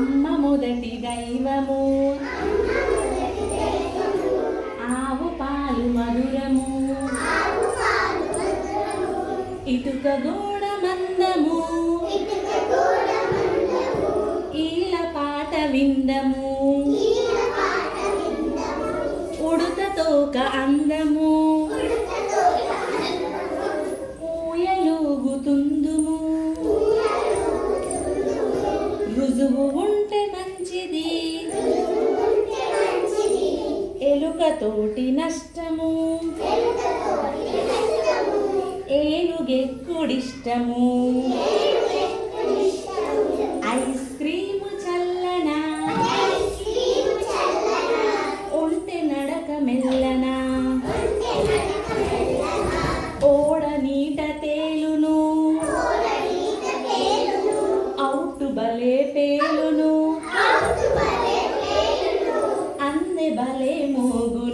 అమ్మ మొదటి దైవము ఆవు పాలు మధురము. ఇటుక గోడ మందము. ఈల పాట విందము. ఉడుత తోక అందము. రుజువు ఉంటే మంచిది. ఎలుకతోటి నష్టము. ఏనుగెక్కుడిష్టము ఐస్ క్రీము చల్లనా. ఒంటె నడక మెల్లనా. মোগো